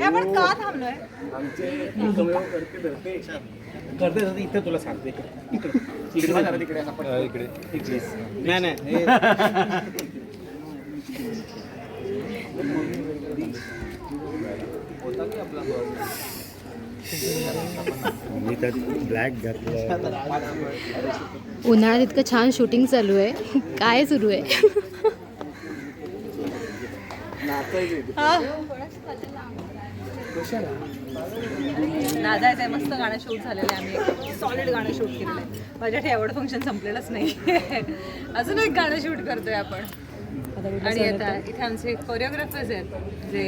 आपण का थांबलोय? आमचे एकमेव करते धरते. करते धरते. इथं तुला सांगते. इकडे. इकडे तिकडे. इकडे. इकडे. नाही नाही. होता की आपला मी तर ब्लॅक घातलं. उन्हाळ्यात इतकं छान शूटिंग चालू आहे. काय सुरू आहे? दादा आहे मस्त गाणं शूट झालेलं आहे. आम्ही सॉलिड गाणं शूट केलेलं आहे. माझ्या एवढं फंक्शन संपलेलंच नाही. अजून एक गाणं शूट करतोय आपण. आणि आता इथे आमचे कोरिओग्राफर्स आहेत जे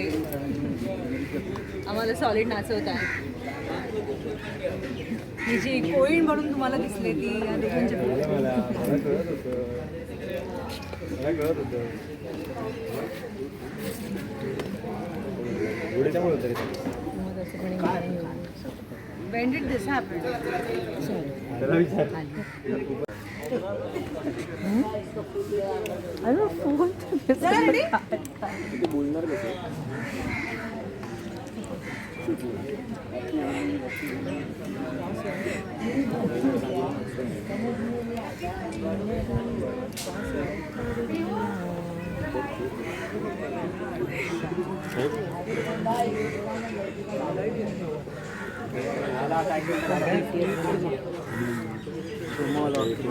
आम्हाला सॉलिड नाचवत आहेत. ही जी कोळीण म्हणून तुम्हाला दिसले ती या दोघांची मला मला कळत होतं मला कळत होतं एवढ्याच्यामुळे होतं रे ते. When did this happen? त्याला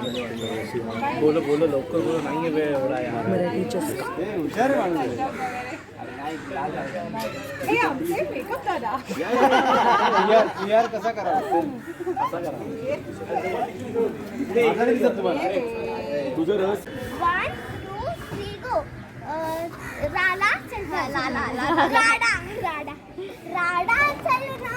बोलो बोलो लवकर बोलो नाही वेळ एवढा यार. हे कसा करावा कसा तुम्हाला तुझं रस One, two, three, go. राला चल राडा राडा. राडा चल हो